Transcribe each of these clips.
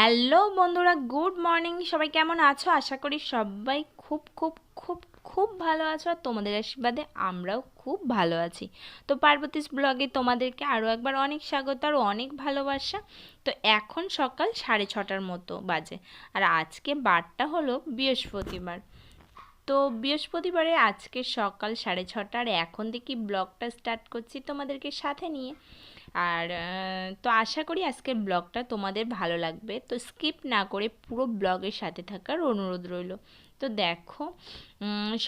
Hello বন্ধুরা, good morning. সবাই কেমন আছো? আশা করি সবাই খুব খুব খুব খুব ভালো আছো আর তোমাদের আশীর্বাদে আমরাও খুব ভালো আছি। তো পার্বতীস ব্লগে তোমাদেরকে আরও একবার অনেক স্বাগত আর অনেক ভালোবাসা। তো এখন সকাল সাড়ে ছটার মতো বাজে আর আজকে বারটা হলো বৃহস্পতিবার। তো বৃহস্পতিবারে আজকে সকাল সাড়ে ছটার এখন থেকে ব্লগটা স্টার্ট করছি তোমাদেরকে সাথে নিয়ে। আর তো আশা করি আজকের ব্লগটা তোমাদের ভালো লাগবে। তো স্কিপ না করে পুরো ব্লগের সাথে থাকার অনুরোধ রইল। তো দেখো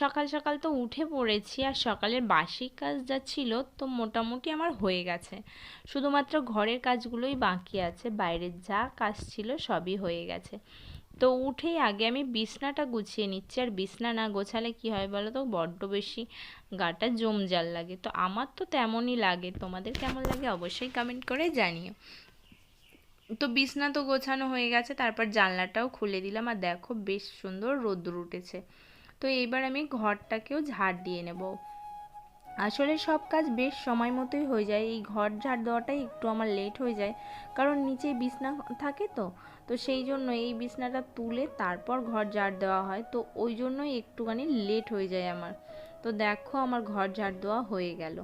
সকাল সকাল তো উঠে পড়েছি আর সকালের বাসি কাজ যা ছিল তো মোটামুটি আমার হয়ে গেছে। শুধুমাত্র ঘরের কাজগুলোই বাকি আছে, বাইরের যা কাজ ছিল সবই হয়ে গেছে। তো উঠেই আগে আমি বিছনাটা গুছিয়ে নিচ্ছি। আর বিছনা না গোছালে কি হয় বলো তো বড্ড বেশি গাটা জমজাল লাগে। তো আমার তো তেমনই লাগে। তোমাদের কেমন লাগে অবশ্যই কমেন্ট করে জানিও। তো বিছনা তো গোছানো হয়ে গেছে, তারপর জানলাটাও খুলে দিলাম। আর দেখো বেশ সুন্দর রোদ্দুর উঠেছে। তো এইবার আমি ঘরটাকেও ঝাড় দিয়ে নেব। আসলে সব কাজ বেশ সময় মতোই হয়ে যায়। এই ঘর ঝাড় দেওয়াটাই একটু আমার লেট হয়ে যায়। কারণ নিচে বিছনা থাকে তো। তো সেই জন্য এই বিছনাটা তুলে তারপর ঘর ঝাড় দেওয়া হয়। তো ওই জন্যই একটুখানি লেট হয়ে যায় আমার। তো দেখো আমার ঘর ঝাড় দেওয়া হয়ে গেল।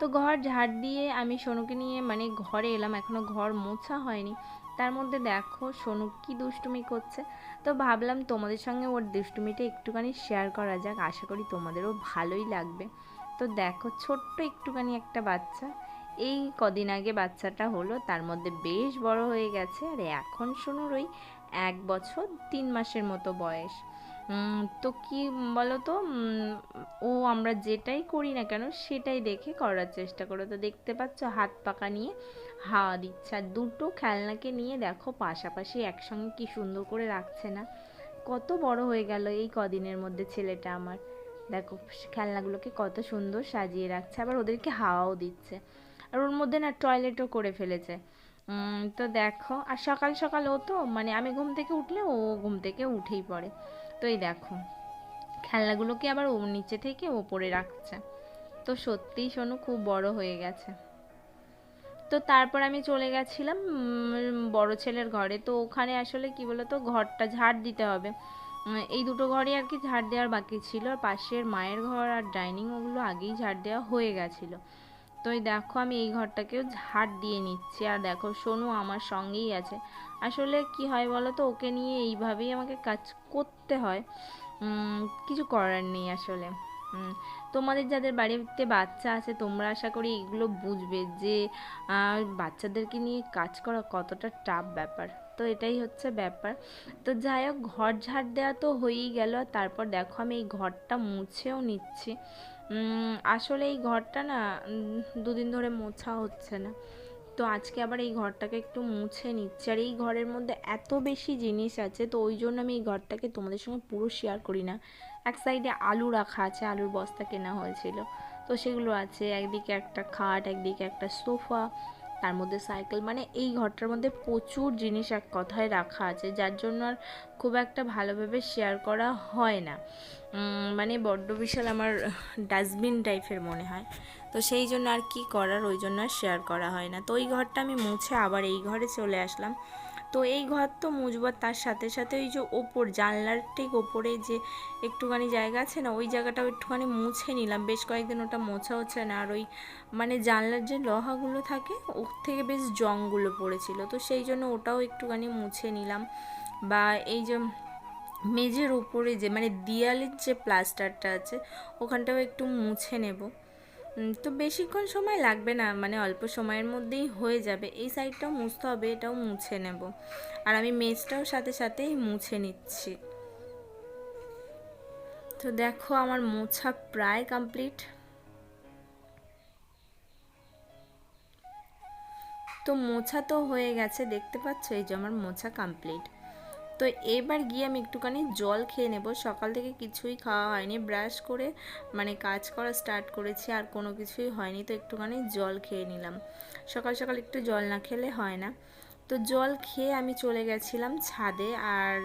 তো ঘর ঝাড় দিয়ে আমি সোনুকে নিয়ে মানে ঘরে এলাম, এখনও ঘর মোছা হয়নি। তার মধ্যে দেখো সোনু কি দুষ্টুমি করছে। তো ভাবলাম তোমাদের সঙ্গে ওর দুষ্টুমিটা একটুখানি শেয়ার করা যাক। আশা করি তোমাদেরও ভালোই লাগবে। তো দেখো ছোট্ট একটুখানি একটা বাচ্চা। এই কদিন আগে বাচ্চাটা হলো, তার মধ্যে বেশ বড় হয়ে গেছে আর এখন সোনুর ওই এক বছর তিন মাসের মতো বয়স। তো কি বলো তো ও আমরা যেটাই করি না কেন সেটাই দেখে করার চেষ্টা করো। তো দেখতে পাচ্ছ হাত পাকা নিয়ে, হাওয়া দিচ্ছে। আর দুটো খেলনাকে নিয়ে দেখো পাশাপাশি একসঙ্গে কি সুন্দর করে রাখছে না। কত বড় হয়ে গেল এই কদিনের মধ্যে ছেলেটা আমার। দেখো, খেলনাগুলোকে কত সুন্দর সাজিয়ে রাখছে। আবার ওদেরকে হাওয়াও দিচ্ছে। আর ওর মধ্যে না টয়লেটও করে ফেলেছে। তো দেখো, আর সকাল সকাল ও তো মানে আমি ঘুম থেকে উঠলে ও ঘুম থেকে উঠেই পড়ে। তো এই দেখো, খেলনাগুলোকে আবার ও নিচে থেকে ওপরে রাখছে। তো সত্যিই শোনো খুব বড় হয়ে গেছে। তো তারপর আমি চলে গেছিলাম বড় ছেলের ঘরে। তো ওখানে আসলে কি বলতো, ঘরটা ঝাড় দিতে হবে। এই দুটো ঘরই আর কি ঝাড় দেওয়ার বাকি ছিল। আর পাশের মায়ের ঘর আর ডাইনিং ওগুলো আগেই ঝাড় দেওয়া হয়ে গেছিল। তো এই দেখো আমি এই ঘরটাকেও ঝাড় দিয়ে নিচ্ছি। আর দেখো, সোনু আমার সঙ্গেই আছে। আসলে কি হয় বলো তো ওকে নিয়ে এইভাবেই আমাকে কাজ করতে হয়। কিছু করার নেই আসলে। তোমাদের যাদের বাড়িতে বাচ্চা আছে, তোমরা আশা করি এগুলো বুঝবে যে বাচ্চাদেরকে নিয়ে কাজ করা কতটা টাফ ব্যাপার। তো এটাই হচ্ছে ব্যাপার। তো যাই হোক, ঘর ঝাড় দেওয়া তো হয়েই গেল। তারপর দেখো, আমি এই ঘরটা মুছেও নিচ্ছি। আসলে এই ঘরটা না দুদিন ধরে মোছা হচ্ছে না। তো আজকে আবার এই ঘরটাকে একটু মুছে নিচ্ছি। আর এই ঘরের মধ্যে এত বেশি জিনিস আছে, তো ওই জন্য আমি এই ঘরটাকে তোমাদের সঙ্গে পুরো শেয়ার করি না। এক সাইডে আলু রাখা আছে, আলুর বস্তা কেনা হয়েছিল। তো সেগুলো আছে, একদিকে একটা খাট, একদিকে একটা সোফা। তার মধ্যে সাইকেল মানে এই ঘরটার মধ্যে প্রচুর জিনিস এক কথায় রাখা আছে, যার জন্য আর খুব একটা ভালোভাবে শেয়ার করা হয় না। মানে বড্ড বিশাল আমার ডাস্টবিন টাইপের মনে হয়। তো সেই জন্য আর কি করার, ওই জন্য শেয়ার করা হয় না। তো ওই ঘরটা আমি মুছে আবার এই ঘরে চলে আসলাম। তো এই ঘর তো মুছবো তার সাথে সাথে ওই যে ওপর, জানলার ঠিক ওপরে যে একটুখানি জায়গা আছে না, ওই জায়গাটাও একটুখানি মুছে নিলাম। বেশ কয়েকদিন ওটা মোছা হচ্ছে না। আর ওই মানে জানলার যে লোহাগুলো থাকে, ওর থেকে বেশ জংগুলো পড়েছিল। তো সেই জন্য ওটাও একটুখানি মুছে নিলাম। বা এই যে মেঝের উপরে যে মানে দেয়ালের যে প্লাস্টারটা আছে, ওখানটাও একটু মুছে নেব। তো বেশিক্ষণ সময় লাগবে না মানে অল্প সময়ের মধ্যেই হয়ে যাবে। এই সাইডটাও মুছতে হবে, এটাও মুছে নেব। আর আমি মেজটাও সাথে সাথেই মুছে নিচ্ছি। তো দেখো আমার মোছা প্রায় কমপ্লিট তো মোছা তো হয়ে গেছে, দেখতে পাচ্ছ? এই যে আমার মোছা কমপ্লিট তো এবার গিয়ে আমি একটুখানি জল খেয়ে নেব। সকাল থেকে কিছুই খাওয়া হয়নি। ব্রাশ করে মানে কাজ করা স্টার্ট করেছি, আর কোনো কিছুই হয়নি। তো একটুখানি জল খেয়ে নিলাম। সকাল সকাল একটু জল না খেলে হয় না। তো জল খেয়ে আমি চলে গেছিলাম ছাদে, আর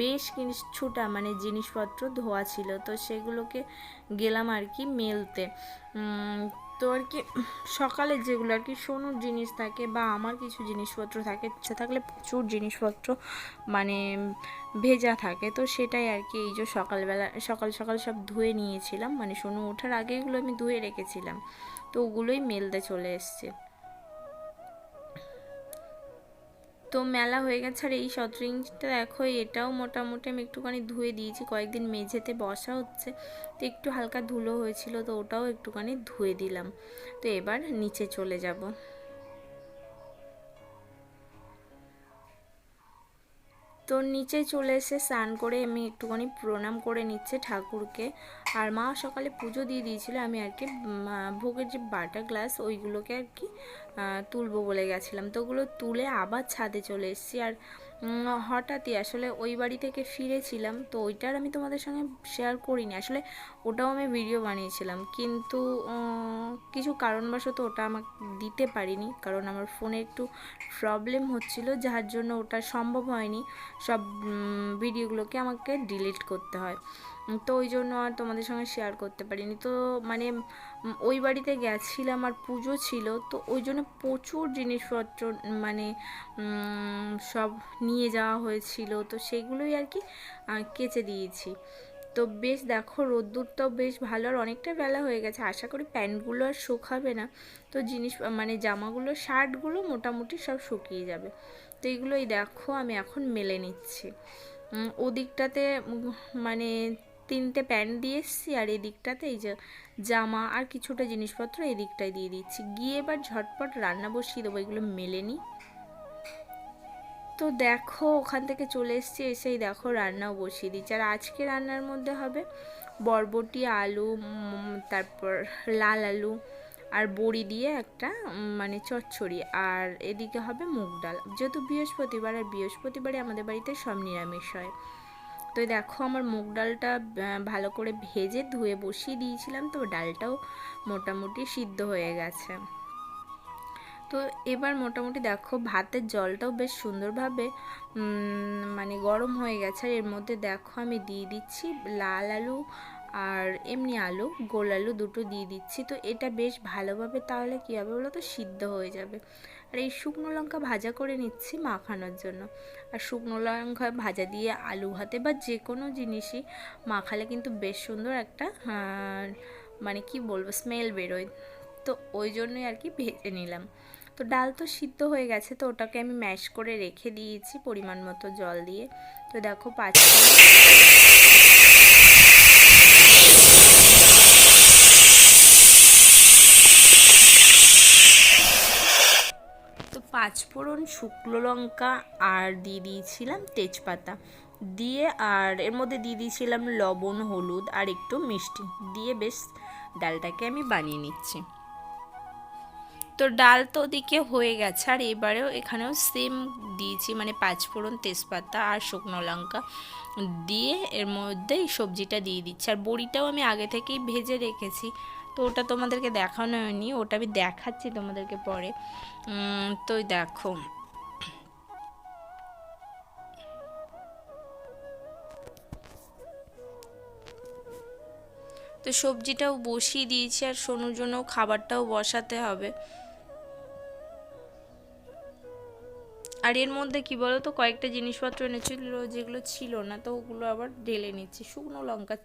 বেশ কিছুটা মানে জিনিসপত্র ধোয়া ছিল। তো সেগুলোকে গেলাম আর কি মেলতে। তো আর কি, সকালে যেগুলো আর কি সোনুর জিনিস থাকে বা আমার কিছু জিনিসপত্র থাকে, ইচ্ছে থাকলে প্রচুর জিনিসপত্র মানে ভেজা থাকে। তো সেটাই আর কি এই যে সকালবেলা, সকাল সকাল সব ধুয়ে নিয়েছিলাম। মানে সোনু ওঠার আগে এগুলো আমি ধুয়ে রেখেছিলাম। তো ওগুলোই মেলতে চলে এসছে। তো মেলা হয়ে গেছে। আর এই শর্টরিংসটা দেখো, এটাও মোটামুটি আমি একটুখানি ধুয়ে দিয়েছি। কয়েকদিন মেঝেতে বসা হচ্ছে। তো একটু হালকা ধুলো হয়েছিল, তো ওটাও একটুখানি ধুয়ে দিলাম। তো এবার নিচে চলে যাব। তো নিচে চলে এসে স্নান করে আমি একটুখানি প্রণাম করে নিচ্ছে ঠাকুরকে। আর মা সকালে পুজো দিয়ে দিয়েছিল, আমি আর কি ভোগের যে বাটা গ্লাস ওইগুলোকে আর কি তুলবো বলে গেছিলাম। তো ওগুলো তুলে আবার ছাদে চলে এসেছি। আর হঠাৎই আসলে ওই বাড়ি থেকে ফিরেছিলাম, তো ওইটার আমি তোমাদের সঙ্গে শেয়ার করিনি। আসলে ওটাও আমি ভিডিও বানিয়েছিলাম, কিন্তু কিছু কারণবশত ওটা আমাকে দিতে পারিনি, কারণ আমার ফোনে একটু প্রবলেম হচ্ছিল, যার জন্য ওটা সম্ভব হয়নি। সব ভিডিওগুলোকে আমাকে ডিলিট করতে হয়। তো ওই জন্য আর তোমাদের সঙ্গে শেয়ার করতে পারিনি। তো মানে ওই বাড়িতে গেছিলাম আর পুজো ছিল, তো ওই জন্য প্রচুর জিনিসপত্র মানে সব নিয়ে যাওয়া হয়েছিল, তো সেগুলোই আর কি কেচে দিয়েছি। তো বেশ দেখো, রোদ্দুরটাও বেশ ভালো আর অনেকটা বেলা হয়ে গেছে। আশা করি প্যান্টগুলো আর শুকাবে না। তো জিনিস মানে জামাগুলো, শার্টগুলো মোটামুটি সব শুকিয়ে যাবে। তো এইগুলোই দেখো, আমি এখন মেলে নিচ্ছি। ওদিকটাতে মানে তিনটে প্যান্ট দিয়ে এসছি আর এদিকটাতে এই যে জামা আর কিছুটা জিনিসপত্র এদিকটায় দিয়ে দিচ্ছি। গিয়ে এবার ঝটপট রান্না বসিয়ে দেবো, এগুলো মেলে নিই তো দেখো, ওখান থেকে চলে এসছি, এসেই দেখো রান্নাও বসিয়ে দিচ্ছি। আর আজকে রান্নার মধ্যে হবে বরবটি, আলু তারপর লাল আলু আর বড়ি দিয়ে একটা মানে চচ্চড়ি। আর এদিকে হবে মুগ ডাল। যেহেতু বৃহস্পতিবার, আর বৃহস্পতিবারে আমাদের বাড়িতে সব নিরামিষ হয়। তো দেখো আমার মুগ ডালটা ভালো করে ভেজে ধুয়ে বসিয়ে দিয়েছিলাম, তো ডালটাও মোটামুটি সিদ্ধ হয়ে গেছে। তো এবার মোটামুটি দেখো ভাতের জলটাও বেশ সুন্দরভাবে মানে গরম হয়ে গেছে, আর এর মধ্যে দেখো আমি দিয়ে দিচ্ছি লাল আলু আর এমনি আলু, গোল আলু দুটো দিয়ে দিচ্ছি। তো এটা বেশ ভালোভাবে তাহলে কী হবে বলো তো? সিদ্ধ হয়ে যাবে। আর এই শুকনো লঙ্কা ভাজা করে নিচ্ছি মাখানোর জন্য। আর শুকনো লঙ্কা ভাজা দিয়ে আলু ভাতে বা যে কোনো জিনিসই মাখালে কিন্তু বেশ সুন্দর একটা মানে কি বলব স্মেল বেরোয়। তো ওই জন্যই আর কি ভেজে নিলাম। তো ডাল তো সিদ্ধ হয়ে গেছে, তো ওটাকে আমি ম্যাশ করে রেখে দিয়েছি পরিমাণ মতো জল দিয়ে। তো দেখো, পাঁচ পাঁচফোড়ন শুকনো লঙ্কা আর দিয়ে দিয়েছিলাম তেজপাতা। দিয়ে আর এর মধ্যে দিয়ে দিয়েছিলাম লবণ, হলুদ আর একটু মিষ্টি। দিয়ে বেশ ডালটাকে আমি বানিয়ে নিচ্ছি। তো ডাল তো ওদিকে হয়ে গেছে আর এবারেও এখানেও সেম দিয়েছি মানে পাঁচফোড়ন তেজপাতা আর শুকনো লঙ্কা। দিয়ে এর মধ্যে সবজিটা দিয়ে দিচ্ছি। আর বড়িটাও আমি আগে থেকেই ভেজে রেখেছি। তো ওটা তোমাদেরকে দেখানো হয়নি, ওটা আমি দেখাচ্ছি তোমাদেরকে পরে। তো দেখো। তো সবজিটাও বসিয়ে দিয়েছি আর সোনুর জন্য খাবারটাও বসাতে হবে। আর এর মধ্যে কি বলো তো কয়েকটা জিনিসপত্র এনেছিল যেগুলো ছিল না, তো ওগুলো আবার ঢেলে নিচ্ছি। শুকনো লঙ্কা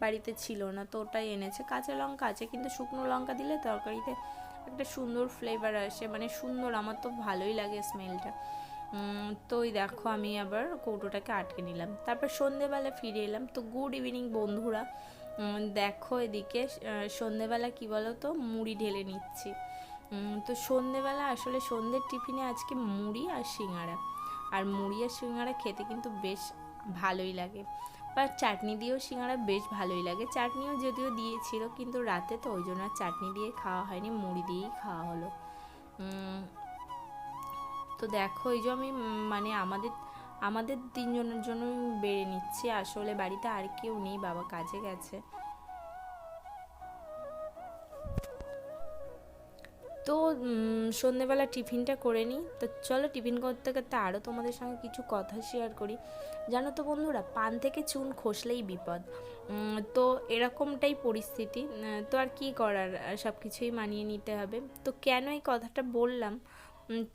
বাড়িতে ছিল না, তো ওটাই এনেছে। কাঁচা লঙ্কা আছে, কিন্তু শুকনো লঙ্কা দিলে তরকারিতে একটা সুন্দর ফ্লেভার আসে মানে সুন্দর, আমার তো ভালোই লাগে স্মেলটা তো ওই দেখো, আমি আবার কৌটোটাকে আটকে নিলাম। তারপর সন্ধেবেলা ফিরে এলাম। তো গুড ইভিনিং বন্ধুরা। দেখো এদিকে সন্ধেবেলা কি বলো তো মুড়ি ঢেলে নিচ্ছি। তো সন্ধেবেলা আসলে সন্ধ্যের টিফিনে আজকে মুড়ি আর সিঙ্গারা। আর মুড়ি আর সিঙ্গারা খেতে কিন্তু বেশ ভালোই লাগে। বা চাটনি দিয়েও সিঙ্গারা বেশ ভালোই লাগে। চাটনিও যদিও দিয়েছিল, কিন্তু রাতে তো ওই জন্য চাটনি দিয়ে খাওয়া হয়নি, মুড়ি দিয়েই খাওয়া হলো। তো দেখো, এই যে আমি মানে আমাদের আমাদের তিনজনের জন্য বেড়ে নিচ্ছি। আসলে বাড়িতে আর কেউ নেই, বাবা কাজে গেছে। তো সন্ধেবেলা টিফিনটা করে নিই। তো চলো টিফিন করতে করতে আরও তোমাদের সঙ্গে কিছু কথা শেয়ার করি। জানো তো বন্ধুরা, পান থেকে চুন খসলেই বিপদ। তো এরকমটাই পরিস্থিতি। তো আর কি করার? সব কিছুই মানিয়ে নিতে হবে। তো কেন এই কথাটা বললাম?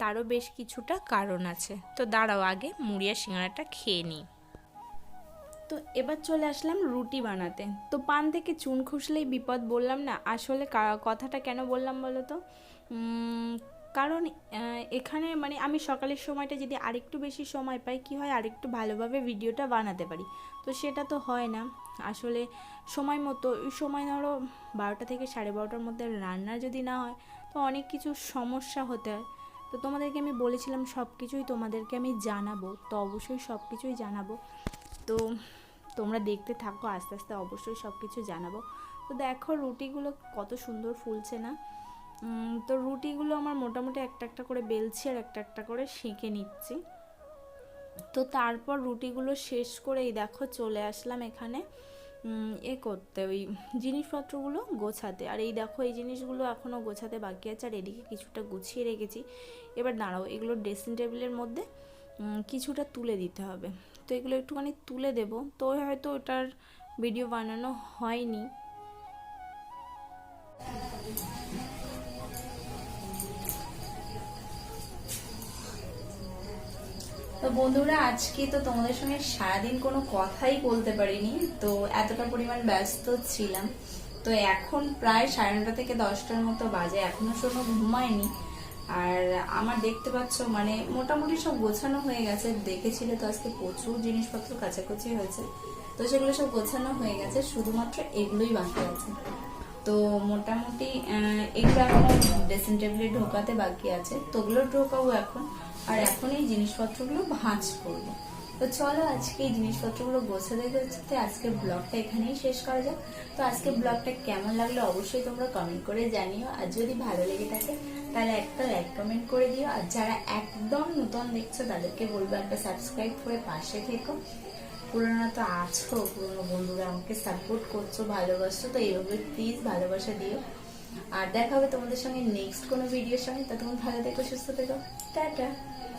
তারও বেশ কিছুটা কারণ আছে। তো দাঁড়াও আগে, মুড়িয়া সিঙ্গারাটা খেয়ে নিই। তো এবার চলে আসলাম রুটি বানাতে। তো পান থেকে চুন খুসলেই বিপদ বললাম না? আসলে কথাটা কেন বললাম বলো তো? কারণ এখানে মানে আমি সকালের সময়টা যদি আরেকটু বেশি সময় পাই, কি হয়? আরেকটু ভালোভাবে ভিডিওটা বানাতে পারি। তো সেটা তো হয় না। আসলে সময় মতো ওই সময় ধরো বারোটা থেকে সাড়ে বারোটার মধ্যে রান্না যদি না হয়, তো অনেক কিছু সমস্যা হতে হয়। তো তোমাদেরকে আমি বলেছিলাম সব কিছুই তোমাদেরকে আমি জানাব। তো অবশ্যই সব কিছুই জানাব। তো তোমরা দেখতে থাকো, আস্তে আস্তে অবশ্যই সব কিছু জানাব। তো দেখো, রুটিগুলো কত সুন্দর ফুলছে না? তো রুটিগুলো আমার মোটামুটি একটা একটা করে বেলছি আর একটা একটা করে সেঁকে নিচ্ছি। তো তারপর রুটিগুলো শেষ করে এই দেখো চলে আসলাম এখানে এ করতে ওই জিনিসপত্রগুলো গোছাতে। আর এই দেখো এই জিনিসগুলো এখনও গোছাতে বাকি আছে আর এদিকে কিছুটা গুছিয়ে রেখেছি। এবার দাঁড়াও, এগুলো ড্রেসিং টেবিলের মধ্যে কিছুটা তুলে দিতে হবে। তো এগুলো একটুখানি তুলে দেব। তো হয়তো ওটার ভিডিও বানানো হয়নি। তো বন্ধুরা, আজকে তো তোমাদের সঙ্গে সারাদিন কোনো কথাই বলতে পারিনি, তো এতটা পরিমাণ ব্যস্ত ছিলাম। তো এখন প্রায় সাড়ে নটা থেকে দশটার মতো বাজে, এখনও শোনো, ঘুমায়নি। আর আমার দেখতে পাচ্ছ মানে মোটামুটি সব গোছানো হয়ে গেছে, দেখেছিলে তো আজকে প্রচুর জিনিসপত্র কাছাকাছি হয়েছে। তো সেগুলো সব গোছানো হয়ে গেছে, শুধুমাত্র এগুলোই বাকি আছে। তো মোটামুটি এগুলো এখনও ড্রেসিং টেবিলে ঢোকাতে বাকি আছে। তো ওগুলো ঢোকাবো এখন। আর এখন এই জিনিসপত্রগুলো ভাঁজ করব। তো চলো আজকে এই জিনিসপত্রগুলো গোছাতে গোছাতে আজকে ব্লগটা এখানেই শেষ করা যাক। তো আজকে ব্লগটা কেমন লাগল অবশ্যই তোমরা কমেন্ট করে জানিও। আর যদি ভালো লেগে থাকে, তাহলে একটা লাইক কমেন্ট করে দিও। আর যারা একদম নতুন দেখছ, তাদেরকে বলব একটা সাবস্ক্রাইব করে পাশে থেকো। পুরোনো তো আছো, পুরোনো বন্ধুরা, আমাকে সাপোর্ট করছ ভালোবাসছো তো এইভাবে প্লিজ ভালোবাসা দিও। আর দেখা হবে তোমাদের সঙ্গে নেক্সট কোনো ভিডিওর সঙ্গে তা ততক্ষণ ভালো থেকো, সুস্থ থেকো। টাটা।